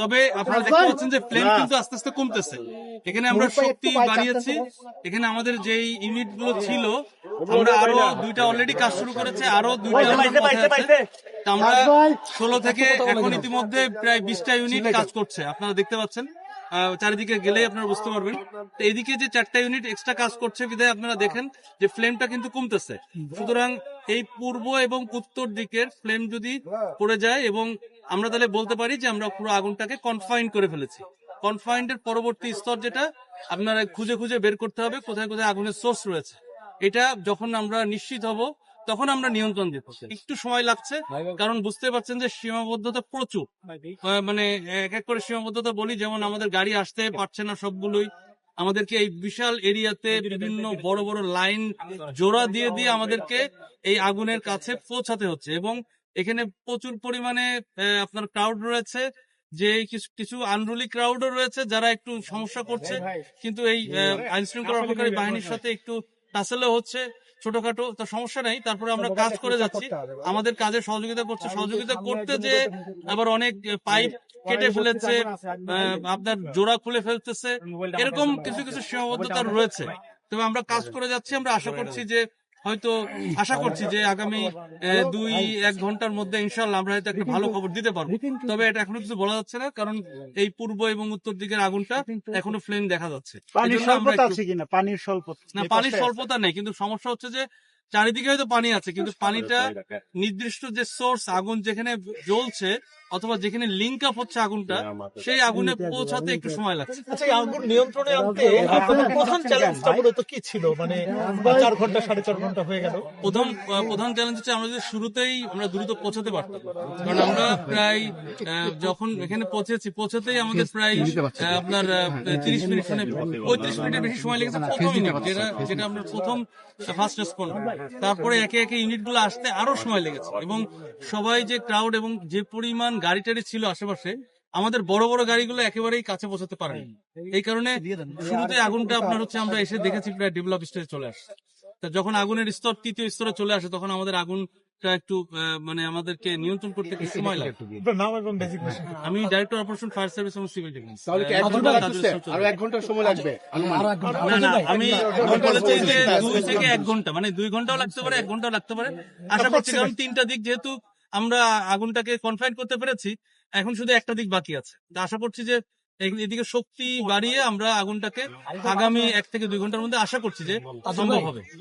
তবে আপনারা দেখতে পাচ্ছেন যে ফ্লেম কিন্তু আস্তে আস্তে কমতেছে। এখানে আমরা শক্তি বাড়িয়েছি। এখানে আমাদের যে ইউনিটগুলো ছিল আমরা আরও দুইটা অলরেডি কাজ শুরু করেছে আরও দুইটা আমরা ষোলো থেকে এখন ইতিমধ্যে প্রায় বিশটা ইউনিট কাজ করছে। আপনারা দেখতে পাচ্ছেন? চারিদিকে গেলে আপনারা বুঝতে পারবেন। তো এদিকে যে চারটা ইউনিট এক্সট্রা কাজ করছে, বিধায় আপনারা দেখেন যে ফ্লেমটা কিন্তু কমতেছে। সুতরাং এই পূর্ব এবং উত্তর দিকের ফ্লেম যদি পড়ে যায় এবং আমরা তাহলে বলতে পারি যে আমরা পুরো আগুনটাকে কনফাইন করে ফেলেছি। কনফাইন্ড এর পরবর্তী স্তর যেটা, আপনারা খুঁজে খুঁজে বের করতে হবে কোথায় কোথায় আগুনের সোর্স রয়েছে। এটা যখন আমরা নিশ্চিত হব তখন আমরা নিয়ন্ত্রণ দিব একটু সময় লাগছে কারণ বুঝতে পারছেন যে সীমাবদ্ধতা প্রচুর। মানে এক এক করে সীমাবদ্ধতা বলি যেমন আমাদের গাড়ি আসতে পারছে না সবগুলোই। আমাদেরকে এই বিশাল এরিয়াতে বিভিন্ন বড় বড় লাইন জোড়া দিয়ে দিয়ে আমাদেরকে এই আগুনের কাছে পৌঁছাতে হচ্ছে এবং এখানে প্রচুর পরিমাণে আপনার ক্রাউড রয়েছে যে কিছু কিছু আনরুলি ক্রাউডও রয়েছে যারা একটু সমস্যা করছে। কিন্তু এই আইন শৃঙ্খলা রক্ষাকারী বাহিনীর সাথে একটু টাসেলও হচ্ছে। ছোটখাটো তো সমস্যা নেই তারপরে আমরা কাজ করে যাচ্ছি। আমাদের কাজে সহযোগিতা করছে সহযোগিতা করতে যে আবার অনেক পাইপ কেটে ফেলেছে আহ, আপনার জোড়া খুলে ফেলতেছে। এরকম কিছু কিছু সীমাবদ্ধতা রয়েছে। তবে আমরা কাজ করে যাচ্ছি আমরা আশা করছি যে হয়তো আশা করছি যে আগামী আহ, দুই এক ঘণ্টার মধ্যে ইনশাল্লাহ আমরা হয়তো একটা ভালো খবর দিতে পারব। তবে এটা এখনও কিছু বলা যাচ্ছে না কারণ এই পূর্ব এবং উত্তর দিকের আগুনটা এখনও ফ্লেম দেখা যাচ্ছে। পানির এজন্য স্বল্পতা আছে কিনা? পানির স্বল্পতা না পানির স্বল্পতা নেই কিন্তু সমস্যা হচ্ছে যে চারিদিকে হয়তো পানি আছে কিন্তু পানিটা নির্দিষ্ট যে সোর্স আগুন যেখানে জ্বলছে অথবা যেখানে লিঙ্ক আপ হচ্ছে আগুনটা সেই আগুনে পৌঁছাতে একটু সময় লাগছে। আচ্ছা আগুন নিয়ন্ত্রণে আনতে আপনাদের প্রধান চ্যালেঞ্জটা মূলত কি ছিল? মানে চার ঘণ্টা সাড়ে চার ঘণ্টা হয়ে গেল। প্রথম প্রধান চ্যালেঞ্জ হচ্ছে আমরা যদি শুরুতেই আমরা দ্রুত পৌঁছাতে পারতাম। কারণ আমরা প্রায় আহ, যখন এখানে পৌঁছেছি পৌঁছাতেই আমাদের প্রায় আহ, আপনার তিরিশ মিনিট মানে পঁয়ত্রিশ মিনিটের বেশি সময় লেগেছে প্রথম ইউনিট যেটা যেটা আমরা প্রথম ফার্স্ট রেসপন্ড তারপরে একে একে ইউনিটগুলো আসতে আরও সময় লেগেছে। এবং সবাই যে ক্রাউড এবং যে পরিমাণ গাড়ি টাড়ি ছিল আশেপাশে আমাদের বড় বড় গাড়িগুলো একেবারেই কাছে পৌঁছাতে পারেনি। এই কারণে শুরুতে আগুনটা আপনার হচ্ছে আমরা এসে দেখেছি প্রায় ডেভেলপ স্টেজে চলে আসছে। তা যখন আগুনের স্তর তৃতীয় স্তরে চলে আসে তখন আমাদের আগুনটা একটু মানে আমাদেরকে নিয়ন্ত্রণ করতে একটু সময় লাগে। আমি ডাইরেক্টর অপারেশন ফায়ার সার্ভিস এবং সিভিল ডিফেন্স তাহলে এক ঘণ্টা লাগছে? আরও এক ঘণ্টা সময় লাগবে? না না আমি আমি বলেছি যে দুই থেকে এক ঘণ্টা মানে দুই ঘন্টাও লাগতে পারে এক ঘন্টাও লাগতে পারে। আশা করছি কারণ তিনটা দিক যেহেতু আমরা আগুনটাকে কনফাইন করতে পেরেছি এখন শুধু একটা দিক বাকি আছে। আশা করছি যে এদিকে শক্তি বাড়িয়ে আমরা আগুনটাকে আগামী এক থেকে দুই ঘণ্টার মধ্যে আশা করছি যে সম্ভব হবে।